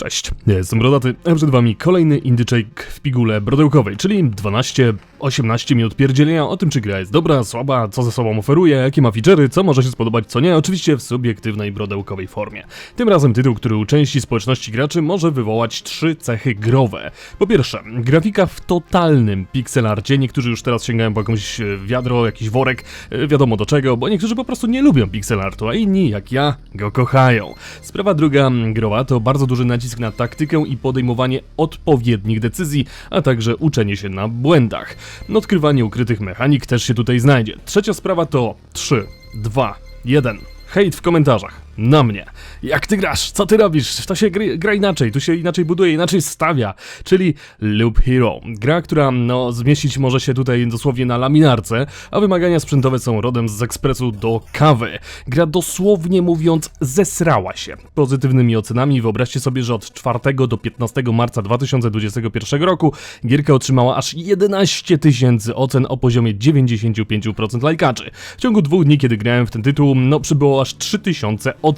Cześć, jestem Rodaty, a przed wami kolejny indyczek w pigułę brodełkowej, czyli 12-18 minut pierdzielenia o tym, czy gra jest dobra, słaba, co ze sobą oferuje, jakie ma feature'y, co może się spodobać, co nie, oczywiście w subiektywnej brodełkowej formie. Tym razem tytuł, który u części społeczności graczy może wywołać trzy cechy growe. Po pierwsze, grafika w totalnym pixelarcie, niektórzy już teraz sięgają po jakąś e, wiadro, jakiś worek, e, wiadomo do czego, bo niektórzy po prostu nie lubią pixelartu, a inni, jak ja, go kochają. Sprawa druga mm, growa to bardzo duży nacisk na taktykę i podejmowanie odpowiednich decyzji, a także uczenie się na błędach. Odkrywanie ukrytych mechanik też się tutaj znajdzie. Trzecia sprawa to 3, 2, 1. Hejt w komentarzach. Na mnie. Jak ty grasz? Co ty robisz? To się gry, gra inaczej, tu się inaczej buduje, inaczej stawia. Czyli Loop Hero. Gra, która no, zmieścić może się tutaj dosłownie na laminarce, a wymagania sprzętowe są rodem z ekspresu do kawy. Gra dosłownie mówiąc zesrała się. Pozytywnymi ocenami wyobraźcie sobie, że od 4 do 15 marca 2021 roku gierka otrzymała aż 11 tysięcy ocen o poziomie 95% lajkaczy. W ciągu dwóch dni, kiedy grałem w ten tytuł, no przybyło aż 3000 ocen.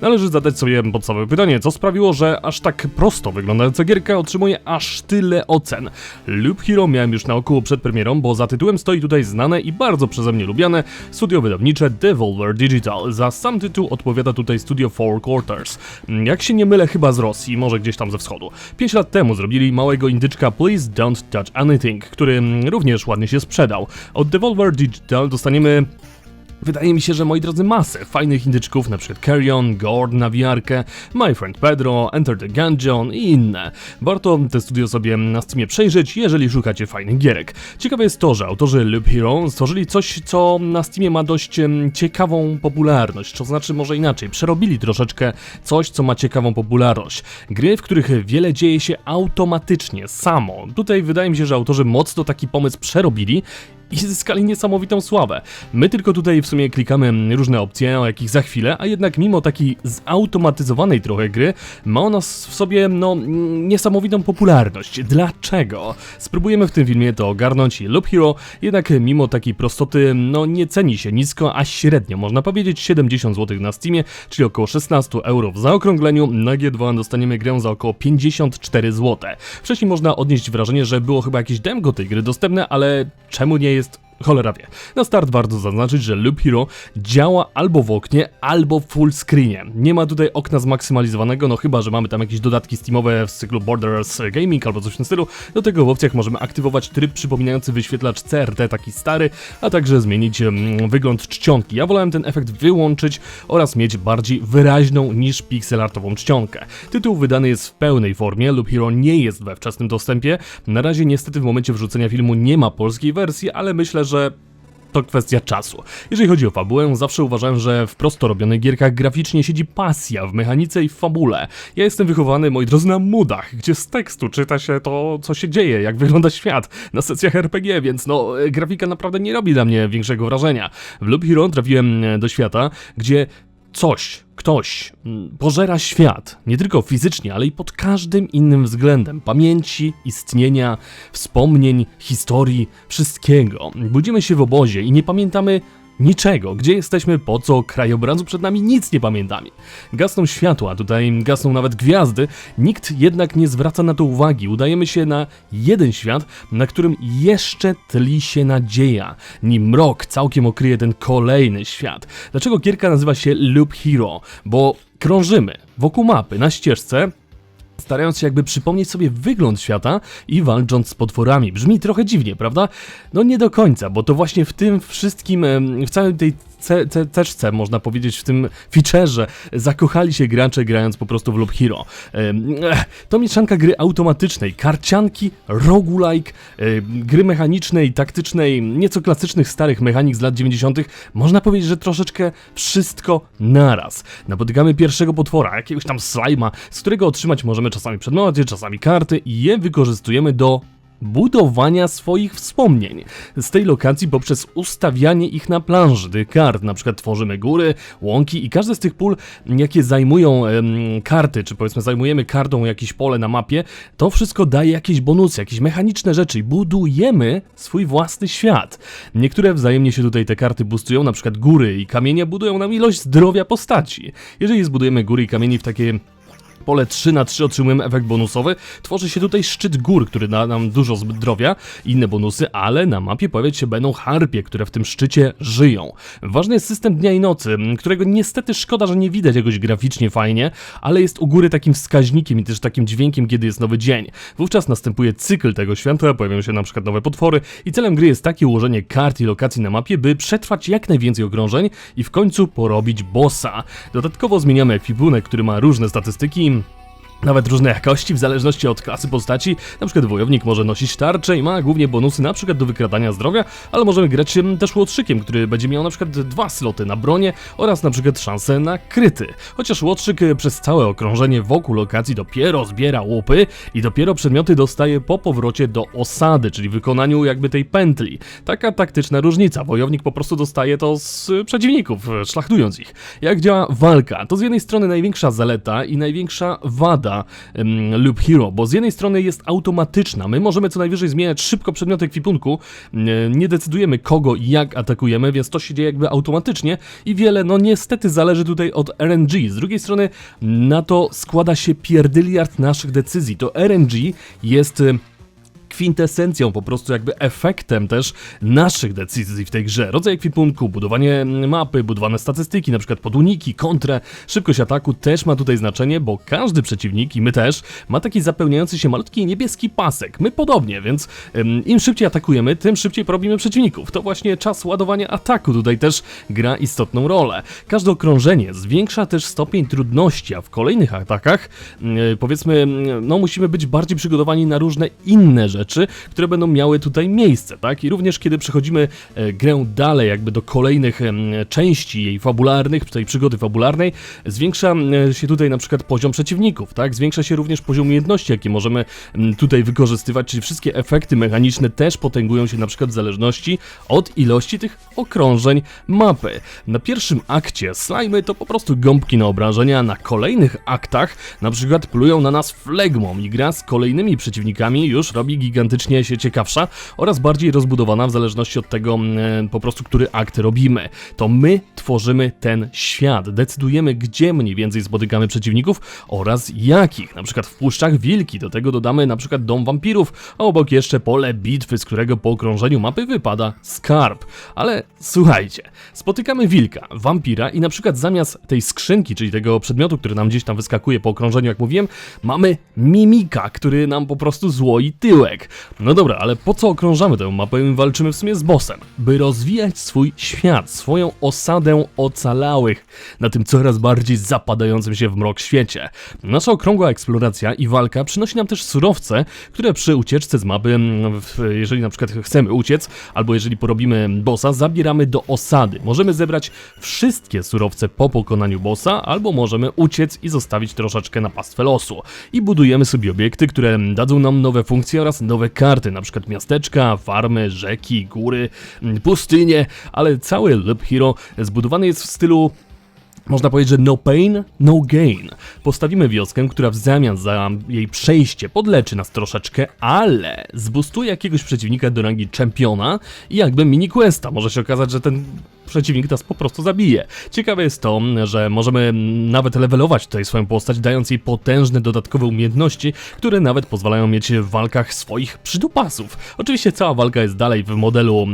Należy zadać sobie podstawowe pytanie, co sprawiło, że aż tak prosto wyglądająca gierka otrzymuje aż tyle ocen. Loop Hero miałem już na oku przed premierą, bo za tytułem stoi tutaj znane i bardzo przeze mnie lubiane studio wydawnicze Devolver Digital. Za sam tytuł odpowiada tutaj studio Four Quarters. Jak się nie mylę, chyba z Rosji, może gdzieś tam ze wschodu. 5 lat temu zrobili małego indyczka Please Don't Touch Anything, który również ładnie się sprzedał. Od Devolver Digital dostaniemy Wydaje mi się, że moi drodzy, masę fajnych indyczków, np. Carry On, Gord na wiarkę, My Friend Pedro, Enter the Gungeon i inne. Warto te studio sobie na Steamie przejrzeć, jeżeli szukacie fajnych gierek. Ciekawe jest to, że autorzy Loop Hero stworzyli coś, co na Steamie ma dość ciekawą popularność, to znaczy może inaczej, przerobili troszeczkę coś, co ma ciekawą popularność. Gry, w których wiele dzieje się automatycznie, samo. Tutaj wydaje mi się, że autorzy mocno taki pomysł przerobili i zyskali niesamowitą sławę. My tylko tutaj w sumie klikamy różne opcje, o jakich za chwilę, a jednak mimo takiej zautomatyzowanej trochę gry, ma ona w sobie, no, niesamowitą popularność. Dlaczego? Spróbujemy w tym filmie to ogarnąć i Loop Hero, jednak mimo takiej prostoty, no, nie ceni się nisko, a średnio, można powiedzieć 70 zł na Steamie, czyli około 16 euro w zaokrągleniu, na G2 dostaniemy grę za około 54 zł. Wcześniej można odnieść wrażenie, że było chyba jakieś demko tej gry dostępne, ale czemu nie jest Cholera wie. Na start warto zaznaczyć, że Loop Hero działa albo w oknie, albo w full screenie. Nie ma tutaj okna zmaksymalizowanego, no chyba, że mamy tam jakieś dodatki steamowe w cyklu Borders Gaming albo coś w tym stylu. Do tego w opcjach możemy aktywować tryb przypominający wyświetlacz CRT, taki stary, a także zmienić mm, wygląd czcionki. Ja wolałem ten efekt wyłączyć oraz mieć bardziej wyraźną niż pixelartową czcionkę. Tytuł wydany jest w pełnej formie, Loop Hero nie jest we wczesnym dostępie. Na razie niestety w momencie wrzucenia filmu nie ma polskiej wersji, ale myślę, że to kwestia czasu. Jeżeli chodzi o fabułę, zawsze uważałem, że w prosto robionych gierkach graficznie siedzi pasja w mechanice i w fabule. Ja jestem wychowany, moi drodzy, na mudach, gdzie z tekstu czyta się to, co się dzieje, jak wygląda świat na sesjach RPG, więc no, grafika naprawdę nie robi dla mnie większego wrażenia. W Loop Hero trafiłem e, do świata, gdzie coś, ktoś mm, pożera świat, nie tylko fizycznie, ale i pod każdym innym względem pamięci, istnienia, wspomnień, historii, wszystkiego. Budzimy się w obozie i nie pamiętamy niczego. Gdzie jesteśmy, po co, krajobrazu przed nami, nic nie pamiętamy. Gasną światła, tutaj gasną nawet gwiazdy, nikt jednak nie zwraca na to uwagi. Udajemy się na jeden świat, na którym jeszcze tli się nadzieja, nim mrok całkiem okryje ten kolejny świat. Dlaczego gierka nazywa się Loop Hero? Bo krążymy wokół mapy na ścieżce, starając się jakby przypomnieć sobie wygląd świata i walcząc z potworami. Brzmi trochę dziwnie, prawda? No nie do końca, bo to właśnie w tym wszystkim, w całej tej ce- ce- ceczce, można powiedzieć, w tym featureze zakochali się gracze grając po prostu w Loop Hero. Ech, To mieszanka gry automatycznej, karcianki, roguelike, gry mechanicznej, taktycznej, nieco klasycznych starych mechanik z lat 90. Można powiedzieć, że troszeczkę wszystko naraz. Napotykamy pierwszego potwora, jakiegoś tam slajma, z którego otrzymać możemy czasami przedmioty, czasami karty i je wykorzystujemy do budowania swoich wspomnień. Z tej lokacji poprzez ustawianie ich na planży tych kart, na przykład tworzymy góry, łąki i każde z tych pól, jakie zajmują em, karty, czy powiedzmy zajmujemy kartą jakieś pole na mapie, to wszystko daje jakieś bonusy, jakieś mechaniczne rzeczy i budujemy swój własny świat. Niektóre wzajemnie się tutaj te karty boostują, na przykład góry i kamienie budują nam ilość zdrowia postaci. Jeżeli zbudujemy góry i kamieni w takie pole 3 na 3 otrzymujemy efekt bonusowy. Tworzy się tutaj szczyt gór, który da nam dużo zdrowia inne bonusy, ale na mapie pojawiać się będą harpie, które w tym szczycie żyją. Ważny jest system dnia i nocy, którego niestety szkoda, że nie widać jakoś graficznie fajnie, ale jest u góry takim wskaźnikiem i też takim dźwiękiem, kiedy jest nowy dzień. Wówczas następuje cykl tego święta, pojawiają się na przykład nowe potwory i celem gry jest takie ułożenie kart i lokacji na mapie, by przetrwać jak najwięcej okrążeń i w końcu porobić bossa. Dodatkowo zmieniamy ekwipunek, który ma różne statystyki, nawet różne jakości w zależności od klasy postaci. Na przykład wojownik może nosić tarczę i ma głównie bonusy na przykład do wykradania zdrowia, ale możemy grać też łotrzykiem, który będzie miał na przykład dwa sloty na bronię oraz na przykład szansę na kryty. Chociaż łotrzyk e, przez całe okrążenie wokół lokacji dopiero zbiera łupy i dopiero przedmioty dostaje po powrocie do osady, czyli wykonaniu jakby tej pętli. Taka taktyczna różnica. Wojownik po prostu dostaje to z e, przeciwników, e, szlachtując ich. Jak działa walka? To z jednej strony największa zaleta i największa wada em, Loop Hero, bo z jednej strony jest automatyczna, my możemy co najwyżej zmieniać szybko przedmioty ekwipunku, nie decydujemy kogo i jak atakujemy, więc to się dzieje jakby automatycznie i wiele, no niestety zależy tutaj od RNG. Z drugiej strony na to składa się pierdyliard naszych decyzji. To RNG jest... e, kwintesencją, po prostu jakby efektem też naszych decyzji w tej grze. Rodzaj ekwipunku, budowanie mapy, budowane statystyki, na przykład poduniki, kontrę, szybkość ataku też ma tutaj znaczenie, bo każdy przeciwnik, i my też, ma taki zapełniający się malutki niebieski pasek. My podobnie, więc im szybciej atakujemy, tym szybciej porobimy przeciwników. To właśnie czas ładowania ataku tutaj też gra istotną rolę. Każde okrążenie zwiększa też stopień trudności, a w kolejnych atakach, mm, powiedzmy, mm, no musimy być bardziej przygotowani na różne inne rzeczy, które będą miały tutaj miejsce, tak? I również kiedy przechodzimy e, grę dalej, jakby do kolejnych części jej fabularnych, tej przygody fabularnej, zwiększa się tutaj na przykład poziom przeciwników, tak? Zwiększa się również poziom umiejętności, jakie możemy tutaj wykorzystywać, czyli wszystkie efekty mechaniczne też potęgują się na przykład w zależności od ilości tych okrążeń mapy. Na pierwszym akcie slajmy to po prostu gąbki na obrażenia, na kolejnych aktach na przykład plują na nas flegmą i gra z kolejnymi przeciwnikami już robi gigantycznie się ciekawsza oraz bardziej rozbudowana w zależności od tego mm, po prostu, który akt robimy. To my tworzymy ten świat, decydujemy gdzie mniej więcej spotykamy przeciwników oraz jakich. Na przykład w Puszczach Wilki, do tego dodamy na przykład Dom Wampirów, a obok jeszcze pole bitwy, z którego po okrążeniu mapy wypada skarb. Ale słuchajcie, spotykamy wilka, wampira i na przykład zamiast tej skrzynki, czyli tego przedmiotu, który nam gdzieś tam wyskakuje po okrążeniu, jak mówiłem, mamy mimika, który nam po prostu złoi tyłek. No dobra, ale po co okrążamy tę mapę i walczymy w sumie z bossem? By rozwijać swój świat, swoją osadę ocalałych na tym coraz bardziej zapadającym się w mrok świecie. Nasza okrągła eksploracja i walka przynosi nam też surowce, które przy ucieczce z mapy, mm, jeżeli na przykład chcemy uciec, albo jeżeli porobimy bossa, zabieramy do osady. Możemy zebrać wszystkie surowce po pokonaniu bossa, albo możemy uciec i zostawić troszeczkę na pastwę losu. I budujemy sobie obiekty, które dadzą nam nowe funkcje oraz nowe karty, na przykład miasteczka, farmy, rzeki, góry, mm, pustynie, ale cały Loop Hero zbudowany jest w stylu można powiedzieć, że no pain, no gain. Postawimy wioskę, która w zamian za jej przejście podleczy nas troszeczkę, ale zbustuje jakiegoś przeciwnika do rangi czempiona i jakby mini questa. Może się okazać, że ten przeciwnik nas po prostu zabije. Ciekawe jest to, że możemy nawet levelować tutaj swoją postać, dając jej potężne dodatkowe umiejętności, które nawet pozwalają mieć w walkach swoich przydupasów. Oczywiście cała walka jest dalej w modelu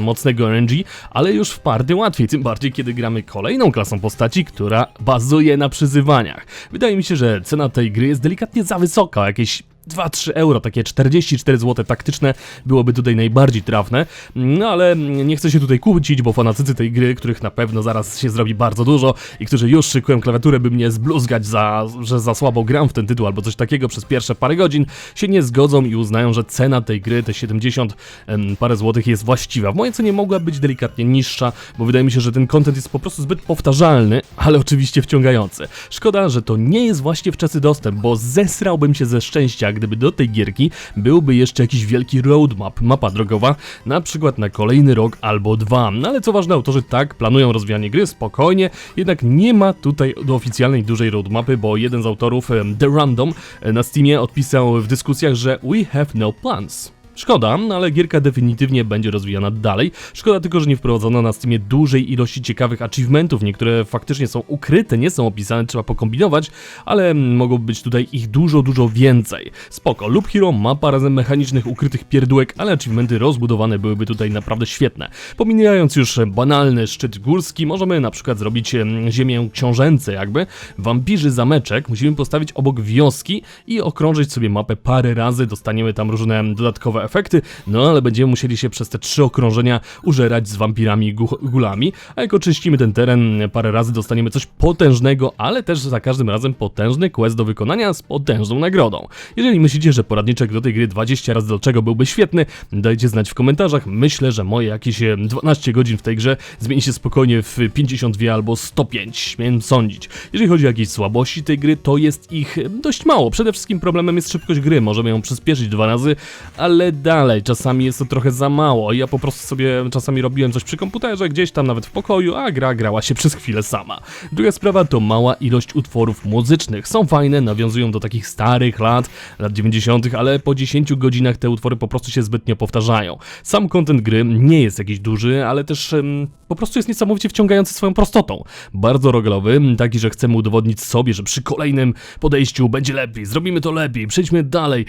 mocnego RNG, ale już w party łatwiej, tym bardziej kiedy gramy kolejną klasą postaci, która bazuje na przyzywaniach. Wydaje mi się, że cena tej gry jest delikatnie za wysoka, jakieś 2-3 euro, takie 44 zł taktyczne byłoby tutaj najbardziej trafne, no ale nie chcę się tutaj kłócić, bo fanatycy tej gry, których na pewno zaraz się zrobi bardzo dużo i którzy już szykują klawiaturę, by mnie zbluzgać za, że za słabo gram w ten tytuł albo coś takiego przez pierwsze parę godzin, się nie zgodzą i uznają, że cena tej gry, te 70 em, parę złotych jest właściwa. W mojej cenie mogła być delikatnie niższa, bo wydaje mi się, że ten content jest po prostu zbyt powtarzalny, ale oczywiście wciągający. Szkoda, że to nie jest właśnie wczesny dostęp, bo zesrałbym się ze szczęścia, gdyby do tej gierki byłby jeszcze jakiś wielki roadmap, mapa drogowa, na przykład na kolejny rok albo dwa. No ale co ważne, autorzy tak planują rozwijanie gry spokojnie, jednak nie ma tutaj do oficjalnej dużej roadmapy, bo jeden z autorów, The Random, e, na Steamie odpisał w dyskusjach, że we have no plans. Szkoda, ale gierka definitywnie będzie rozwijana dalej. Szkoda tylko, że nie wprowadzono na Steamie dużej ilości ciekawych achievementów. Niektóre faktycznie są ukryte, nie są opisane, trzeba pokombinować, ale mogłoby być tutaj ich dużo, dużo więcej. Spoko, Loop Hero ma parę mechanicznych ukrytych pierdółek, ale achievementy rozbudowane byłyby tutaj naprawdę świetne. Pomijając już banalny szczyt górski, możemy na przykład zrobić em, ziemię książęce jakby. Wampirzy zameczek musimy postawić obok wioski i okrążyć sobie mapę parę razy, dostaniemy tam różne dodatkowe efekty, no ale będziemy musieli się przez te trzy okrążenia użerać z wampirami i gu- gulami, a jak oczyścimy ten teren parę razy, dostaniemy coś potężnego, ale też za każdym razem potężny quest do wykonania z potężną nagrodą. Jeżeli myślicie, że poradniczek do tej gry 20 razy do czego byłby świetny, dajcie znać w komentarzach. Myślę, że moje jakieś e, 12 godzin w tej grze zmieni się spokojnie w 52 albo 105, śmiem sądzić. Jeżeli chodzi o jakieś słabości tej gry, to jest ich e, dość mało. Przede wszystkim problemem jest szybkość gry, możemy ją przyspieszyć dwa razy, ale dalej, czasami jest to trochę za mało. Ja po prostu sobie czasami robiłem coś przy komputerze, gdzieś tam nawet w pokoju, a gra grała się przez chwilę sama. Druga sprawa to mała ilość utworów muzycznych. Są fajne, nawiązują do takich starych lat, lat 90., ale po 10 godzinach te utwory po prostu się zbytnio powtarzają. Sam content gry nie jest jakiś duży, ale też em, po prostu jest niesamowicie wciągający swoją prostotą. Bardzo rogalowy, taki, że chcemy udowodnić sobie, że przy kolejnym podejściu będzie lepiej, zrobimy to lepiej, przejdźmy dalej.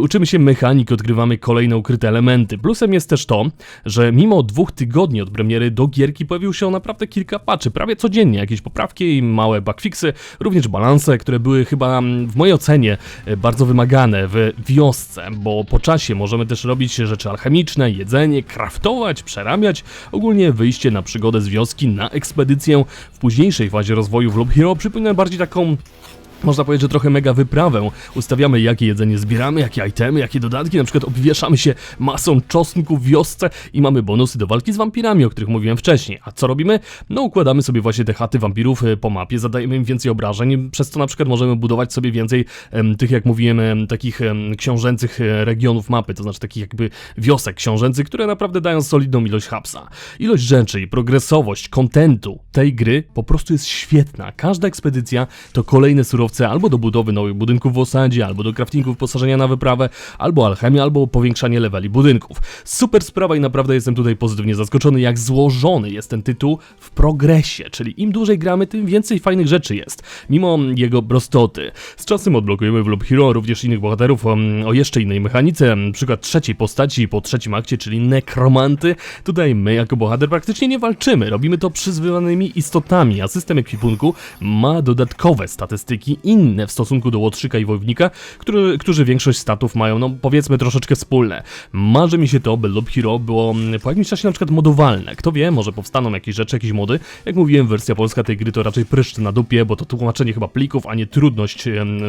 Uczymy się mechaniki, odkrywamy kolejne ukryte elementy. Plusem jest też to, że mimo dwóch tygodni od premiery do gierki pojawił się naprawdę kilka patchy, prawie codziennie, jakieś poprawki i małe bugfixy, również balanse, które były chyba mm, w mojej ocenie e, bardzo wymagane w wiosce, bo po czasie możemy też robić rzeczy alchemiczne, jedzenie, craftować, przerabiać, ogólnie wyjście na przygodę z wioski, na ekspedycję w późniejszej fazie rozwoju w Loop Hero przypomina bardziej taką można powiedzieć, że trochę mega wyprawę. Ustawiamy, jakie jedzenie zbieramy, jakie itemy, jakie dodatki. Na przykład obwieszamy się masą czosnku w wiosce i mamy bonusy do walki z wampirami, o których mówiłem wcześniej. A co robimy? No, układamy sobie właśnie te chaty wampirów e, po mapie, zadajemy im więcej obrażeń, przez co na przykład możemy budować sobie więcej em, tych, jak mówiłem, em, takich em, książęcych e, regionów mapy, to znaczy takich jakby wiosek książęcych, które naprawdę dają solidną ilość hapsa. Ilość rzeczy i progresowość kontentu tej gry po prostu jest świetna. Każda ekspedycja to kolejne surowce albo do budowy nowych budynków w osadzie, albo do craftingu wyposażenia na wyprawę, albo alchemia, albo powiększanie leveli budynków. Super sprawa i naprawdę jestem tutaj pozytywnie zaskoczony, jak złożony jest ten tytuł w progresie, czyli im dłużej gramy, tym więcej fajnych rzeczy jest, mimo jego prostoty. Z czasem odblokujemy w Loop Hero również innych bohaterów um, o jeszcze innej mechanice, przykład trzeciej postaci po trzecim akcie, czyli nekromanty. Tutaj my jako bohater praktycznie nie walczymy, robimy to przyzwyczajonymi istotami, a system ekwipunku ma dodatkowe statystyki inne w stosunku do Łotrzyka i Wojownika, który, którzy większość statów mają, no powiedzmy troszeczkę wspólne. Marzy mi się to, by Loop Hero było mm, po jakimś czasie na przykład modowalne. Kto wie, może powstaną jakieś rzeczy, jakieś mody. Jak mówiłem, wersja polska tej gry to raczej pryszcz na dupie, bo to tłumaczenie chyba plików, a nie trudność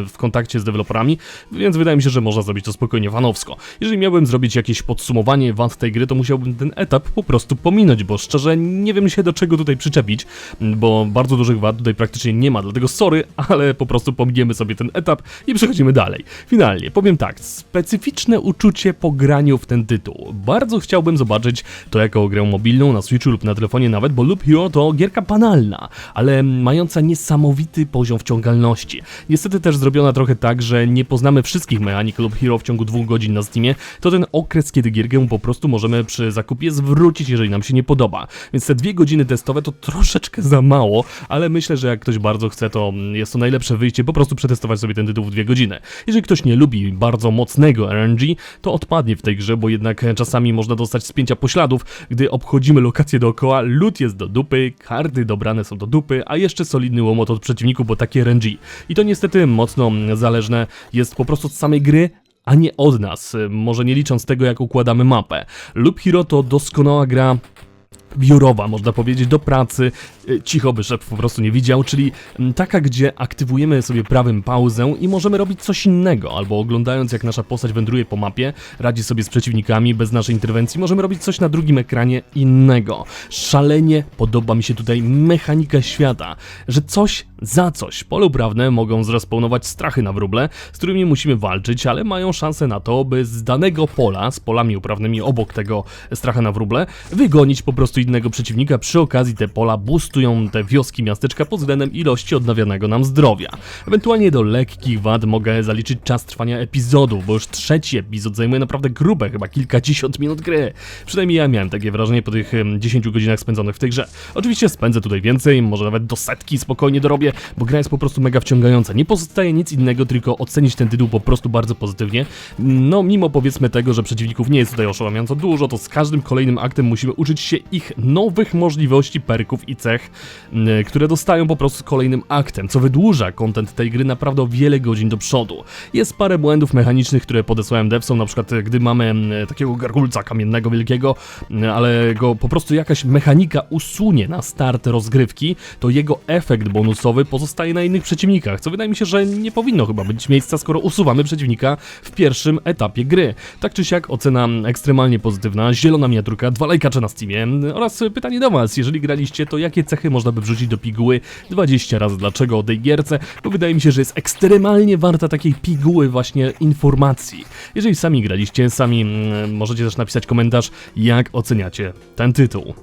w kontakcie z deweloperami, więc wydaje mi się, że można zrobić to spokojnie fanowsko. Jeżeli miałbym zrobić jakieś podsumowanie wad tej gry, to musiałbym ten etap po prostu pominąć, bo szczerze nie wiem się do czego tutaj przyczepić, bo bardzo dużych wad tutaj praktycznie nie ma, dlatego sorry, ale po prostu pominiemy sobie ten etap i przechodzimy dalej. Finalnie, powiem tak, specyficzne uczucie po graniu w ten tytuł. Bardzo chciałbym zobaczyć to jako grę mobilną na Switchu lub na telefonie nawet, bo Loop Hero to gierka banalna, ale mająca niesamowity poziom wciągalności. Niestety też zrobiona trochę tak, że nie poznamy wszystkich mechanik Loop Hero w ciągu dwóch godzin na Steamie, to ten okres, kiedy gierkę po prostu możemy przy zakupie zwrócić, jeżeli nam się nie podoba. Więc te dwie godziny testowe to troszeczkę za mało, ale myślę, że jak ktoś bardzo chce, to jest to najlepsze wyjście, po prostu przetestować sobie ten tytuł w dwie godziny. Jeżeli ktoś nie lubi bardzo mocnego RNG, to odpadnie w tej grze, bo jednak czasami można dostać spięcia pośladów, gdy obchodzimy lokacje dookoła, loot jest do dupy, karty dobrane są do dupy, a jeszcze solidny łomot od przeciwników, bo takie RNG. I to niestety mocno zależne jest po prostu od samej gry, a nie od nas, może nie licząc tego, jak układamy mapę. Loop Hero to doskonała gra biurowa, można powiedzieć, do pracy, y, cicho by szef po prostu nie widział, czyli mm, taka, gdzie aktywujemy sobie prawym pauzę i możemy robić coś innego, albo oglądając jak nasza postać wędruje po mapie, radzi sobie z przeciwnikami bez naszej interwencji, możemy robić coś na drugim ekranie innego. Szalenie podoba mi się tutaj mechanika świata, że coś za coś. Pole uprawne mogą zrespawnować strachy na wróble, z którymi musimy walczyć, ale mają szansę na to, by z danego pola, z polami uprawnymi obok tego stracha na wróble, wygonić po prostu innego przeciwnika, przy okazji te pola boostują te wioski, miasteczka pod względem ilości odnawianego nam zdrowia. Ewentualnie do lekkich wad mogę zaliczyć czas trwania epizodu, bo już trzeci epizod zajmuje naprawdę grube, chyba kilkadziesiąt minut gry. Przynajmniej ja miałem takie wrażenie po tych em, 10 godzinach spędzonych w tej grze. Oczywiście spędzę tutaj więcej, może nawet do setki spokojnie dorobię, bo gra jest po prostu mega wciągająca. Nie pozostaje nic innego, tylko ocenić ten tytuł po prostu bardzo pozytywnie. No, mimo powiedzmy tego, że przeciwników nie jest tutaj oszałamiająco dużo, to z każdym kolejnym aktem musimy uczyć się ich nowych możliwości, perków i cech, które dostają po prostu z kolejnym aktem, co wydłuża content tej gry naprawdę o wiele godzin do przodu. Jest parę błędów mechanicznych, które podesłałem devsom, na przykład gdy mamy takiego gargulca kamiennego wielkiego, ale go po prostu jakaś mechanika usunie na start rozgrywki, to jego efekt bonusowy pozostaje na innych przeciwnikach, co wydaje mi się, że nie powinno chyba być miejsca, skoro usuwamy przeciwnika w pierwszym etapie gry. Tak czy siak ocena ekstremalnie pozytywna, zielona miniaturka, dwa lajkacze na Steamie oraz pytanie do Was, jeżeli graliście, to jakie cechy można by wrzucić do piguły 20 razy dlaczego o tej gierce, bo wydaje mi się, że jest ekstremalnie warta takiej piguły właśnie informacji. Jeżeli sami graliście, sami mm, możecie też napisać komentarz, jak oceniacie ten tytuł.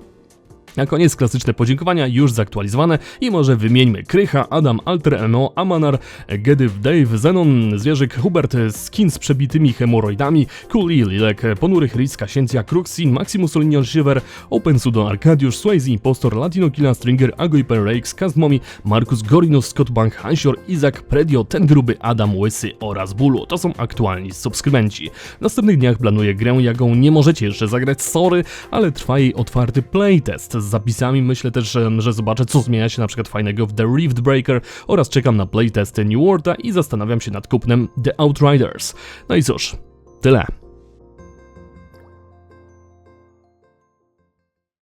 Na koniec klasyczne podziękowania już zaktualizowane i może wymieńmy Krycha, Adam, Alter MO, Amanar, Gedyw, Dave, Zenon, Zwierzyk, Hubert, Skin z przebitymi hemoroidami, Kuli, Lilek, Ponurych, Riz, Kasiencja, Cruxin, Maximus Olinion Shiver, Open Sudo, Arkadiusz, Swayze, Impostor, Latino Killa, Stringer, Agoiper, Rakes, Kazmomi, Markus Gorinus, Scott Bank, Hansior, Izak, Predio, Ten Gruby, Adam, Łysy oraz Bulu. To są aktualni subskrybenci. W następnych dniach planuję grę, jaką nie możecie jeszcze zagrać, sorry, ale trwa jej otwarty playtest z zapisami. Myślę też, em, że zobaczę, co zmienia się na przykład fajnego w The Rift Breaker oraz czekam na playtesty New Worlda i zastanawiam się nad kupnem The Outriders. No i cóż, tyle.